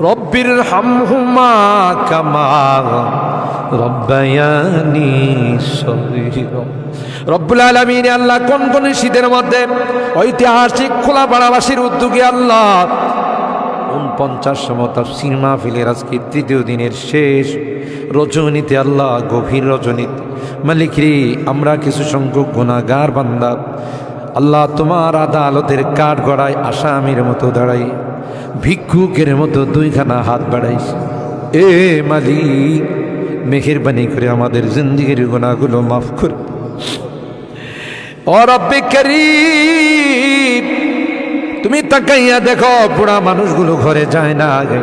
রব্বির হামহুমা কামা রব্বায়ানি সগীর। রব্বুল আলামিন আল্লাহ কোন কোন শীতের মধ্যে ঐতিহাসিক খোলা পাড়াবাসীর উদ্যোগে আল্লাহ পঞ্চাশ উনপঞ্চাশতম সিনেমা মাহফিলের আজকে তৃতীয় দিনের শেষ রজনীতে আল্লাহ গভীর রজনীতে মালিকরি আমরা কিছু সংখ্যক গুণাগার বান্দা আল্লাহ তোমার আদালতের কাঠ গড়ায় আসামির মতো দাঁড়াই, ভিক্ষুকের মতো দুইখানা হাত বাড়াইস। এ মালিক, মেহেরবানি করে আমাদের জিন্দিগির গুণাগুলো মাফ কর। তুমি তাকাইয়া দেখো পুরা মানুষগুলো ঘরে যায় না আগে।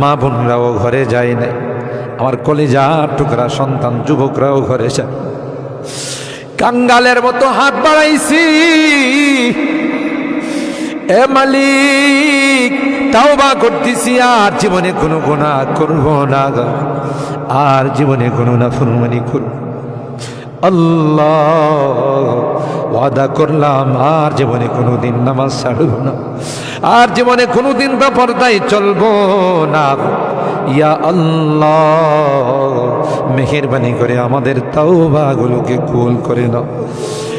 মা বোনরাও ঘরে যায় না আমার কলেজা টুকরা সন্তান, যুবকরাও ঘরে যায়। কাঙ্গালের মতো হাত বাড়াইছি। এ মালিক তাও বা করতেছি, আর জীবনে কোনো গুণা করব না। আর জীবনে কোনো না ফুরমানি করব আল্লাহ, ওয়াদা করলাম, আর জীবনে কোনো দিন নামাজ ছাড়ব না। আর জীবনে কোনো দিন পর্দায় চলবো না ইয়া আল্লাহ, মেহেরবানি করে আমাদের তাওবাগুলোকে কুল করে নাও।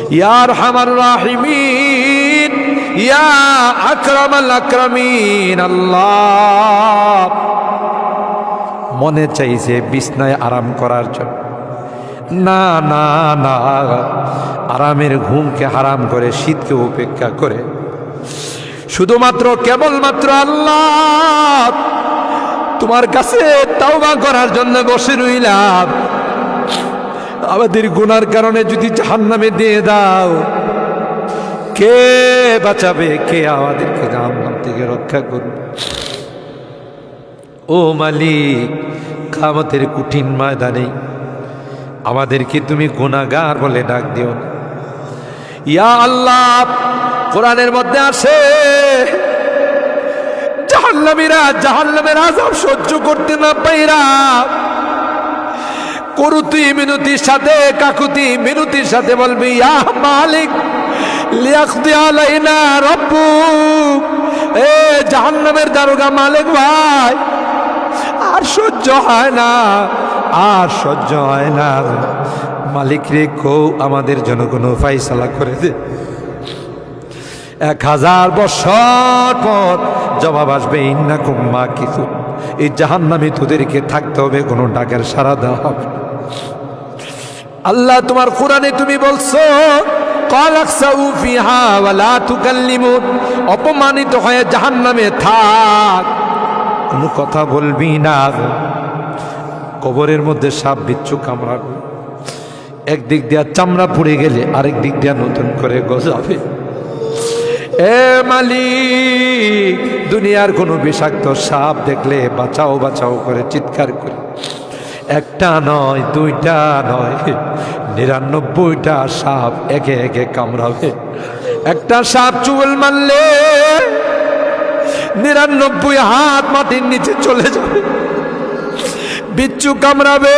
ইয়ার হামার রাহিমিন, ইয়া আকরামাল আকরামিন, আল্লাহ। মনে চাইছে বিছনায় আরাম করার জন্য। না না না, আরামের ঘুমকে হারাম করে, শীতকে উপেক্ষা করে। শুধুমাত্র কেবলমাত্র আল্লাহ তোমার কাছে তাওবা করার জন্য বসে রইলাম। আমাদের গুনার কারণে যদি জাহান্নামে দিয়ে দাও, কে বাঁচাবে? কে আমাদেরকে জাহান্নাম থেকে রক্ষা করবে? ও মালিক, কামতের কঠিন ময়দানে আমাদেরকে তুমি গুণাগার বলে ডাক দিও ইয়া আল্লাহ, কোরআনের মধ্যে আসে জাহান্নামীরা, জাহান্নামের আজাব সহ্য করতে না পাইরা করুতি মিনতির সাথে, কাকুতি মিনতির সাথে বলবি, ইয়া মালিক লিয়াকদি আলাইনা রব্বুক। এ জাহান্নামের দারোগা মালিক ভাই, আর সহ্য হয় না, আর সহ্য হয় না। মালিক রে কৌ, আমাদের জন্য কোনো ফাইসালা করে দে। এক হাজার বছর পর জবাব আসবে, ইন্না কুম্মা কিছু এই জাহান্নামে তোদেরকে থাকতে হবে, কোনো ডাকের সারা দেওয়া হবে আল্লাহ তোমার কোরআনে তুমি বলছো অপমানিত হয়ে জাহান্নামে থাক। কোনো কথা বলবি না। কবরের মধ্যে সাপ বিচ্ছু কামড়াবে। একদিক দিয়া চামড়া পুড়ে গেলে আরেক দিক দিয়া নতুন করে গজাবে। এ মালিক, দুনিয়ার কোনো বিষাক্ত সাপ দেখলে বাঁচাও বাঁচাও করে চিৎকার করে। একটা নয়, দুইটা নয়, নিরানব্বইটা সাপ একে একে কামড়াবে। একটা সাপ চুল মারলে নিরানব্বই হাত মাটির নিচে চলে যাবে। বিচ্ছু কামড়াবে।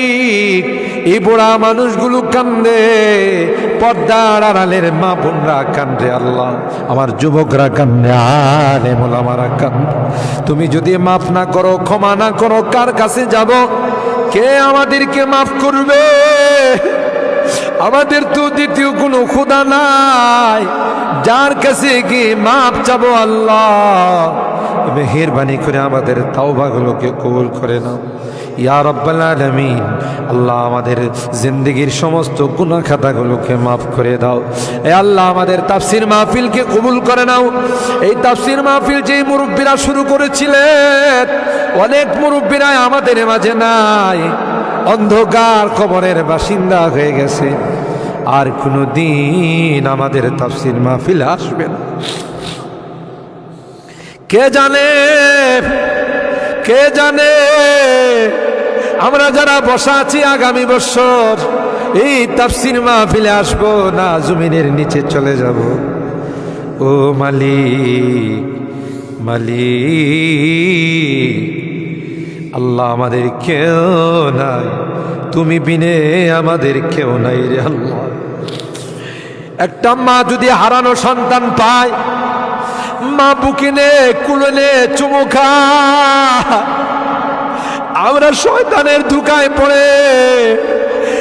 এই বুড়া মানুষগুলো কান্দে, পর্দার আড়ালের মা বোনরা কান্দে, আল্লাহ, আমার যুবকরা কান্দে আরে মোলামারা কান্দে। তুমি যদি মাফ না করো, ক্ষমা না করো, কার কাছে যাব? কে আমাদেরকে মাফ করবে? আমাদের তো দ্বিতীয় কোনো খুদা নাই। যার কাছে গিয়ে মাপ চাবো আল্লাহ। মেহেরবানি করে আমাদের তাওবাগুলোকে কবুল করে নাও। ইয়া রব্বাল আল্লাহ আমাদের জিন্দগির সমস্ত গুনাহ খাতাগুলোকে মাফ করে দাও। এ আল্লাহ আমাদের তাফসির মাহফিলকে কবুল করে নাও। এই তাফসির মাহফিল যেই মুরব্বীরা শুরু করেছিলেন, অনেক মুরব্বীরা আমাদের মাঝে নাই। অন্ধকার কবরের বাসিন্দা হয়ে গেছে। আর কোনো দিন আমাদের তাফসির মাহফিল আসবে না। কে জানে? কে জানে? আমরা যারা বসা আছি আগামী বছর, এই তাফসির মাহফিলে আসব না, জমিনের নিচে চলে যাব। ও মালিক মালিক আল্লাহ আমাদের কেউ নাই। তুমি বিনে আমাদের কেউ নাই রে আল্লাহ। একটা মা যদি হারানো সন্তান পায়, মা বুকিনে কুলনে চুমুখা আমরা শয়তানের ধুকায় পড়ে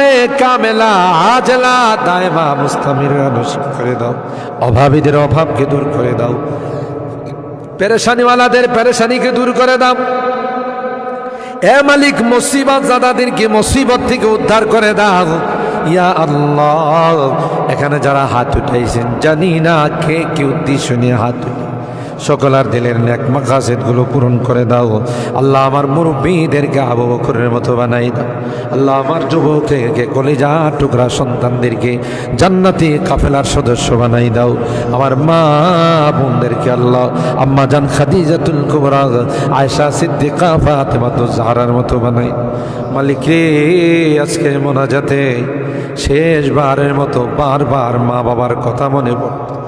শিফায়ে কামেলা অভাবীদের অভাবকে দূর করে দাও। পেরেশানিওয়ালাদের পেরেশানিকে দূর করে দাও। এ মালিক মুসিবত জাদাদেরকে মুসিবত থেকে উদ্ধার করে দাও। ইয়া আল্লাহ, এখানে যারা হাত উঠাইছেন, জানি না কে কি উদ্দেশ্য নিয়ে হাত সকলার দিলের ন্যাক মাকাসেদগুলো পূরণ করে দাও। আল্লাহ আমার মুরব্বীদেরকে আবু বকরের মতো বানাই দাও। আল্লাহ আমার যুবককে কলিজা টুকরা সন্তানদেরকে জান্নাতি কাফেলার সদস্য বানাই দাও। আমার মা বোনদেরকে আল্লাহ, আম্মা জান খাদিজাতুল কুবরা আয়সা সিদ্দিকা, ফাতেমা তো জাহারার মতো বানাই মালিক, আজকে মোনাজাতে শেষবারের মতো বারবার মা বাবার কথা মনে পড়ে।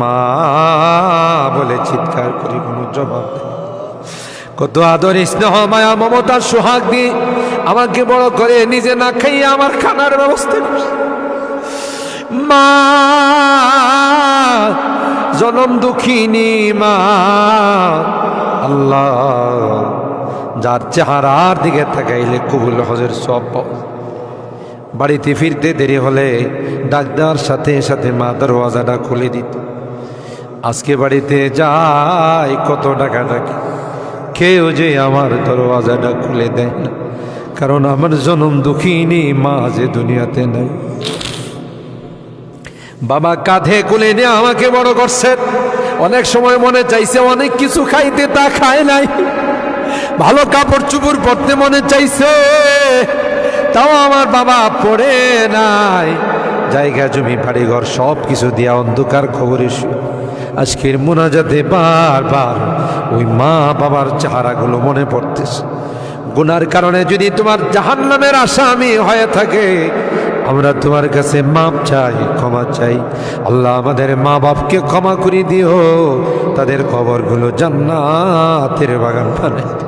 মা বলে চিৎকার করি, কোনো জবাব কত আদর স্নেহ, মায়া মমতার সোহাগ দিয়ে আমাকে বড় করে, নিজে না খাইয়ে আমার খানার ব্যবস্থা মা, জনম দুঃখিনী মা, আল্লাহ, যার চেহারার দিকে তাকাইলে কবুল হজের সব বাড়িতে ফিরতে দেরি হলে ডাক্তার সাথে সাথে মা দরওয়াজাটা খুলে দিত। আজকে বাড়িতে যাই, কত টাকা ডাকি কেউ যে আমার দরওয়াজাটা খুলে দেয় না, কারণ আমার জনম দুঃখিনী মা যে দুনিয়াতে নাই। বাবা কাঁধে কুলে নিয়ে আমাকে বড় করছেন। অনেক সময় মনে চাইছে অনেক কিছু খাইতে তা খায় নাই। ভালো কাপড় চুপড় পরতে মনে চাইছে, তাও আমার বাবা পড়ে নাই। জায়গা, জমি বাড়ি ঘর সব কিছু দিয়া অন্ধকার খবরে শুয়ে। আজকের মোনাজাতে বারবার ওই মা বাবার চেহারাগুলো মনে পড়তেছে গুনার কারণে যদি তোমার জাহান নামের আসামি হয়ে থাকে, আমরা তোমার কাছে মাপ চাই, ক্ষমা চাই আল্লাহ আমাদের মা বাপকে ক্ষমা করে দিও, তাদের খবরগুলো জান্নাতের বাগান বানাই।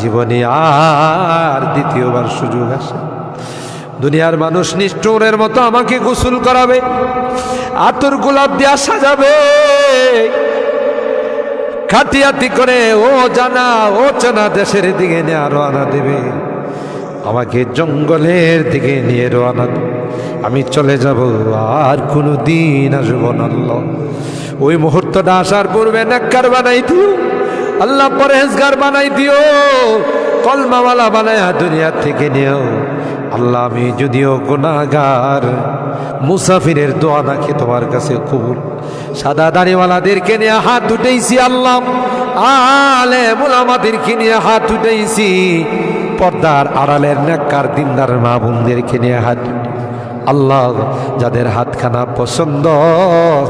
জীবনে আর দ্বিতীয়বার সুযোগ আসে। দুনিয়ার মানুষ নিষ্ঠুরের মতো আমাকে গোসল করাবে, আতর গোলাপ দিয়া সাজাবে। খাটিয়াতি করে ও জানা, ও চেনা দেশের দিকে নিয়ে রওনা দেবে। আমাকে জঙ্গলের দিকে নিয়ে দেবে আমি চলে যাব, আর কোনো দিন আসব না ওই মুহূর্তটা আসার পূর্বে নাক্কার বানাই দিও। আল্লাহ পরেজগার বানাই দিও, কলমাওয়ালা বানায় দুনিয়া থেকে নিও। আল্লাহ, আমি যদিও গুনাগার মুসাফিরের দোয়া নাকি তোমার কাছে কবুল। সাদা দাড়িওয়ালাদেরকে নিয়ে হাত উঠেছি আল্লাহ, আলে মোলামাদেরকে নিয়ে হাত উঠেছি পর্দার আড়ালের নেককার দিনদার মা বোনদেরকে নিয়ে হাত আল্লাহ যাদের হাতখানা পছন্দ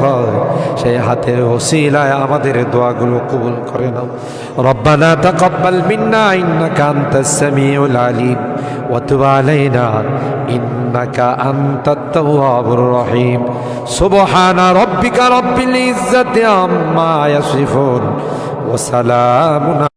হয়, সেই হাতের ওসিলায় আমাদের দোয়াগুলো কবুল করে নাও। রব্বানা তাকাব্বাল মিন্না, ইন্নাকা আনতাস সামিউল আলিম, ওয়া তুব আলাইনা, ইন্নাকা আনতাত তাওয়াবুর রহিম। সুবহানা রাব্বিকা রাব্বিল ইজ্জাতি আম্মা ইয়াসিফুন, ওয়া সালামুন